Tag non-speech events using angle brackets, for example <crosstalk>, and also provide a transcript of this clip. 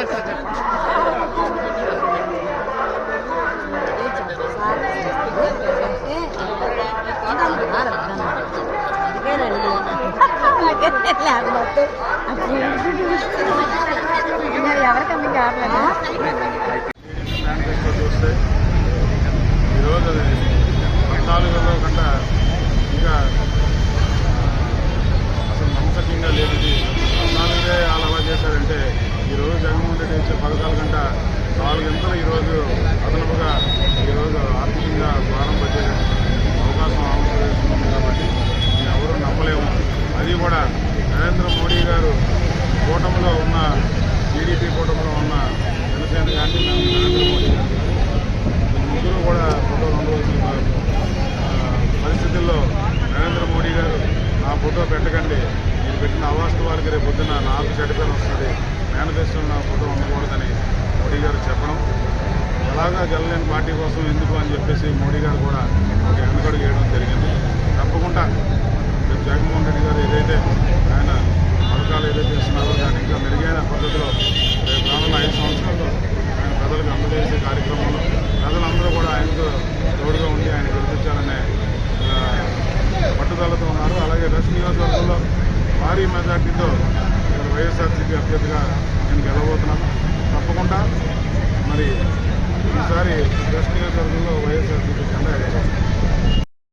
<laughs> അവർക്ക് എന്തെങ്കിലും ആവില്ല చేసే పథకాల కంట నాలుగింతలు ఈరోజు అదనపుగా ఈరోజు ఆర్థికంగా భారం పట్టే అవకాశం ఆంధ్రప్రదేశ్ ఉంది కాబట్టి మేము ఎవరూ నమ్మలేము. అది కూడా నరేంద్ర మోడీ గారు కూటమిలో ఉన్న టీడీపీ కూటమిలో ఉన్న జనసేన కానీ నరేంద్ర మోడీ గారు ముగ్గురు కూడా ఫోటో ఉండవలసిన పరిస్థితుల్లో నరేంద్ర మోడీ గారు నా ఫోటో పెట్టకండి. మీరు పెట్టిన అవాస్తవాలకి రేపు పొద్దున నాకు చెడ్డపేరు వస్తుంది. మేనిఫెస్టోలో నా ఫోటో ఉండకూడదని మోడీ గారు చెప్పడం. ఎలాగా గెలలేని పార్టీ కోసం ఎందుకు అని చెప్పేసి మోడీ గారు కూడా ఒక వెనకడుగు వేయడం జరిగింది. తప్పకుండా రేపు జగన్మోహన్ రెడ్డి గారు ఏదైతే ఆయన పథకాలు ఏదైతే ఇస్తున్నారో దాన్ని ఇంకా మెరుగైన పద్ధతిలో రేపు రానున్న ఐదు సంవత్సరాల్లో ఆయన ప్రజలకు అందజేసే కార్యక్రమంలో ప్రజలందరూ కూడా ఆయనకు తోడుగా ఉండి ఆయన గెలిపించాలనే పట్టుదలతో ఉన్నారు. అలాగే వెస్ట్ నియోజకవర్గంలో భారీ మెజార్టీతో వైఎస్ఆర్సీపీ అభ్యర్థిగా నేను గెలవబోతున్నాను. తప్పకుండా మరి